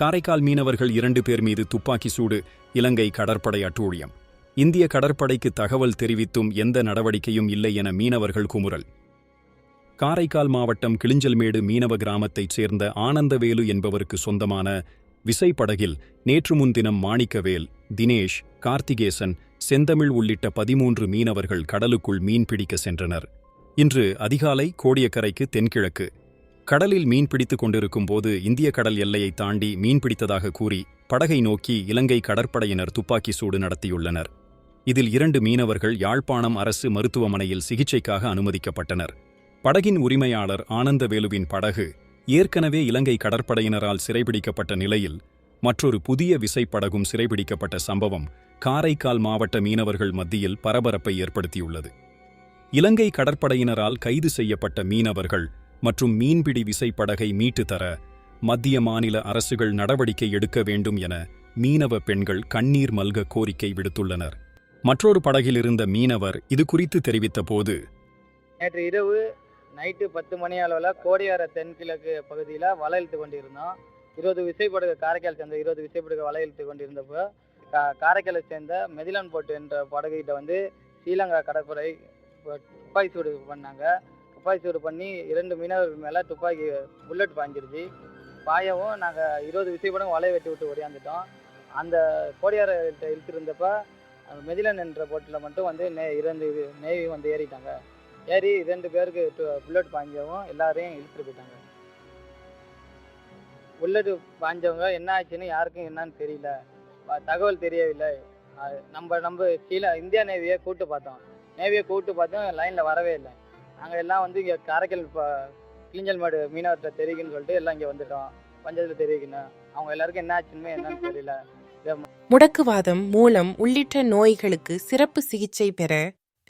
காரைக்கால் மீனவர்கள் இரண்டு பேர் மீது துப்பாக்கி சூடு இலங்கை கடற்படை அட்டூழியம். இந்திய கடற்படைக்கு தகவல் தெரிவித்தும் எந்த நடவடிக்கையும் இல்லை என மீனவர்கள் குமுறல். காரைக்கால் மாவட்டம் கிளிஞ்சல்மேடு மீனவ கிராமத்தைச் சேர்ந்த ஆனந்தவேலு என்பவருக்கு சொந்தமான விசைப்படகில் நேற்று முன்தினம் மாணிக்கவேல் தினேஷ் கார்த்திகேசன் செந்தமிழ் உள்ளிட்ட பதிமூன்று மீனவர்கள் கடலுக்குள் மீன்பிடிக்க சென்றனர். இன்று அதிகாலை கோடியக்கரைக்கு தென்கிழக்கு கடலில் மீன் பிடித்துக் கொண்டிருக்கும் போது இந்திய கடல் எல்லையை தாண்டி மீன் பிடித்ததாக கூறி படகை நோக்கி இலங்கை கடற்படையினர் துப்பாக்கி சூடு நடத்தியுள்ளனர். இதில் இரண்டு மீனவர்கள் யாழ்ப்பாணம் அரசு மருத்துவமனையில் சிகிச்சைக்காக அனுமதிக்கப்பட்டனர். படகின் உரிமையாளர் ஆனந்தவேலுவின் படகு ஏற்கனவே இலங்கை கடற்படையினரால் சிறைபிடிக்கப்பட்ட நிலையில் மற்றொரு புதிய விசைப்படகும் சிறைபிடிக்கப்பட்ட சம்பவம் காரைக்கால் மாவட்ட மீனவர்கள் மத்தியில் பரபரப்பை ஏற்படுத்தியுள்ளது. இலங்கை கடற்படையினரால் கைது செய்யப்பட்ட மீனவர்கள் மற்றும் மீன்பிடி விசைப்படகை மீட்டு தர மத்திய மாநில அரசுகள் நடவடிக்கை எடுக்க வேண்டும் என மீனவ பெண்கள் கண்ணீர் மல்க கோரிக்கை விடுத்துள்ளனர். மற்றொரு படகில் இருந்த மீனவர் இது குறித்து தெரிவித்த போது நேற்று இரவு நைட்டு பத்து மணி அளவில் கோடியார தென்கிழக்கு பகுதியில் வலையிழுத்து கொண்டிருந்தோம். இருபது விசைப்படகு காரைக்கால் சேர்ந்த இருபது விசைப்படகு வலையிழுத்து கொண்டிருந்தப்போ கா காரைக்காலை சேர்ந்த மெதிலான் போட்டு என்ற படகுகிட்ட வந்து ஸ்ரீலங்கா கடற்படை துப்பாய் துப்பாக்கி சூடு பண்ணாங்க. துப்பாக்கி சூடு பண்ணி இரண்டு மீனவர்கள் மேலே துப்பாக்கி புல்லட் பாய்ஞ்சிருச்சு பாயவும் நாங்கள் இருபது விசைப்படம் வலையை வெட்டி விட்டு ஓடியாந்துட்டோம் அந்த கோடியார இழுத்துருந்தப்ப அந்த மெதிலன் என்ற போட்டில் மட்டும் வந்து நே இரண்டு நேவி வந்து ஏறிட்டாங்க. ஏறி இரண்டு பேருக்கு புல்லட் பாய்ஞ்சவும் எல்லாரையும் இழுத்துட்டு போயிட்டாங்க. புல்லட் பாஞ்சவங்க என்ன ஆச்சுன்னு யாருக்கும் என்னன்னு தெரியல. தகவல் தெரியவில்லை. நம்ம நம்ம கீழே இந்தியா நேவியை கூப்பிட்டு பார்த்தோம். நேவியை கூப்பிட்டு பார்த்தோம் லைனில் வரவே இல்லை. நாங்கள் எல்லாம் வந்து இங்கே காரைக்கால் இப்போ கிளிஞ்சல் மாடு மீனவர்கிட்ட தெரிவிக்குன்னு சொல்லிட்டு எல்லாம் இங்கே வந்துட்டோம். பஞ்சாயத்தில் தெரிவிக்கணும். அவங்க எல்லாருக்கும் என்ன ஆச்சுன்னு என்னன்னு தெரியல. முடக்குவாதம் மூலம் உள்ளிட்ட நோய்களுக்கு சிறப்பு சிகிச்சை பெற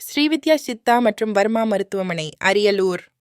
ஸ்ரீவித்யா சித்தா மற்றும் வர்மா மருத்துவமனை அரியலூர்.